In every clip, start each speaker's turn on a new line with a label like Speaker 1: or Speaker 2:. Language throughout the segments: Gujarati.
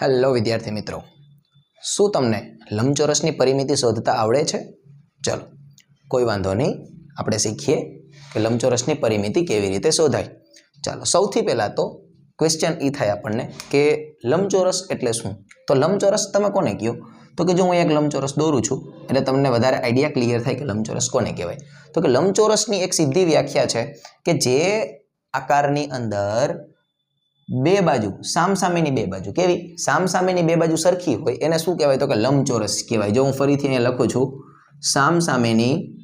Speaker 1: હેલો વિદ્યાર્થી મિત્રો. શું તમને લંબચોરસની પરિમિતિ શોધતા આવડે છે? ચલો, કોઈ વાંધો નહીં. આપણે શીખીએ કે લંબચોરસની પરિમિતિ કેવી રીતે શોધાય. ચાલો, સૌથી પહેલાં તો ક્વેશ્ચન એ થાય આપણને કે લંબચોરસ એટલે શું? તો લંબચોરસ તમે કોને કહો? તો કે જો હું એક લંબચોરસ દોરું છું, એટલે તમને વધારે આઈડિયા ક્લિયર થાય કે લંબચોરસ કોને કહેવાય. તો કે લંબચોરસની એક સીધી વ્યાખ્યા છે કે જે આકારની અંદર બે બાજુ, સામસામેની બે બાજુ કેવી? સામસામેની બે બાજુ સરખી હોય, એને શું કહેવાય? તો કે લંબચોરસ કહેવાય. જો હું ફરીથી અહીંયા લખું છું, સામસામેની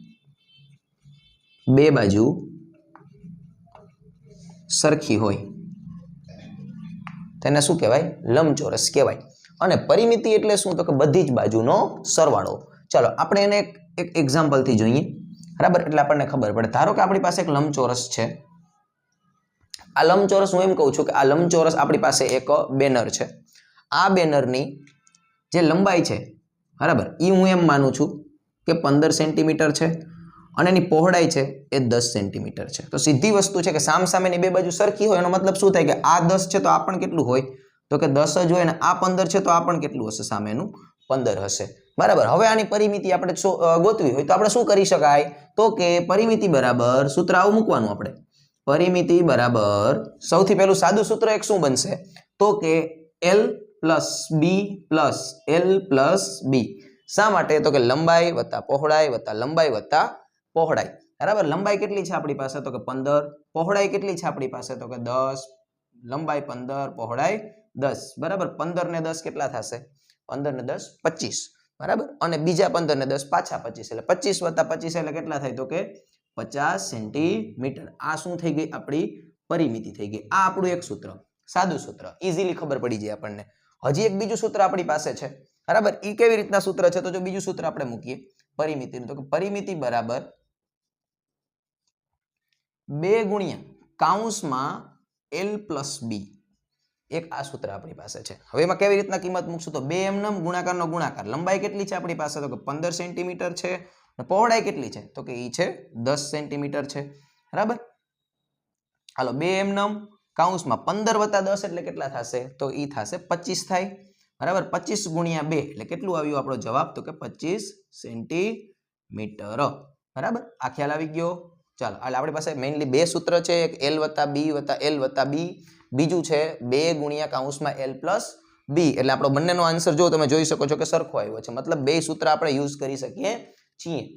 Speaker 1: બે બાજુ સરખી હોય. તેને શું કહેવાય? લંબચોરસ કહેવાય. અને પરિમિતિ એટલે શું? તો કે બધી જ બાજુનો સરવાળો. ચાલો, આપણે એને એક એક એક્ઝામ્પલથી જોઈએ. બરાબર? એટલે આપણને ખબર પડે. ધારો કે આપણી પાસે એક લંબચોરસ છે. આ લંબચોરસ હું એમ કહું છું કે આ લંબચોરસ આપણી પાસે એક બેનર છે. આ બેનરની જે લંબાઈ છે, બરાબર એ હું એમ માનું છું કે પંદર સેન્ટીમીટર છે અને એની પહોળાઈ છે એ દસ સેન્ટીમીટર છે. તો સીધી વસ્તુ છે કે સામસામેની બે બાજુ સરખી હોય એનો મતલબ શું થાય કે આ દસ છે તો આ પણ કેટલું હોય? તો કે દસ જ હોય ને આ પંદર છે તો આ પણ કેટલું હશે? સામેનું પંદર હશે. બરાબર, હવે આની પરિમિતિ આપણે ગોતવી હોય તો આપણે શું કરી શકાય? તો કે પરિમિતિ બરાબર સૂત્ર આવું મૂકવાનું આપણે. પરિમિતિ બરાબર. સૌથી પહેલું સાદું સૂત્ર એક શું બનશે? તો કે L plus B plus L plus B શા માટે? તો કે લંબાઈ વત્તા પહોળાઈ વત્તા લંબાઈ વત્તા પહોળાઈ. બરાબર? લંબાઈ કેટલી છે આપણી પાસે? તો કે પંદર. પહોળાઈ કેટલી છે આપણી પાસે? તો કે દસ. લંબાઈ પંદર, પહોળાઈ દસ. બરાબર? પંદર ને દસ કેટલા થશે? પંદર ને દસ પચીસ. બરાબર? અને બીજા પંદર ને દસ પાછા પચીસ. એટલે પચીસ વત્તા પચીસ એટલે કેટલા થાય? તો કે પચાસ સેન્ટીમીટર. આ શું થઈ ગઈ? આપણી પરિમિતિ થઈ ગઈ. આ આપણું એક સૂત્ર, સાદું સૂત્ર ઇઝીલી ખબર પડી જાય આપણને. હજી એક બીજું સૂત્ર આપણી પાસે છે. બરાબર? એ કેવી રીતના સૂત્ર છે? તો જો બીજું સૂત્ર આપણે મૂકીએ. પરિમિતિનું. તો કે પરિમિતિ બરાબર બે ગુણ્યા કાઉન્સમાં એલ પ્લસ બી. એક આ સૂત્ર આપણી પાસે છે. હવે એમાં કેવી રીતના કિંમત મૂકશું? તો બે એમનમ ગુણાકારનો ગુણાકાર. લંબાઈ કેટલી છે આપણી પાસે? તો કે પંદર સેન્ટીમીટર છે. પહોળાઈ કેટલી છે? તો કે એ છે દસ સેન્ટીમીટર છે. બરાબર? હાલો, બે એમનમ કાઉન્સમાં પંદર વત્તા દસ એટલે કેટલા થશે? તો એ થશે પચીસ થાય. બરાબર? પચીસ ગુણ્યા બે એટલે કેટલું આવ્યું આપણો જવાબ? તો કે પચીસ સેન્ટીમીટર. બરાબર? આ ખ્યાલ આવી ગયો? ચાલો એટલે આપણી પાસે મેઇનલી બે સૂત્ર છે. એક એલ વત્તા બી વત્તા એલ વત્તા બી બીજું છે બે ગુણ્યા કાઉન્સમાં એલ પ્લસ બી એટલે આપણો બંનેનો આન્સર જો તમે જોઈ શકો છો કે સરખો આવ્યો છે. મતલબ બે સૂત્ર આપણે યુઝ કરી શકીએ 进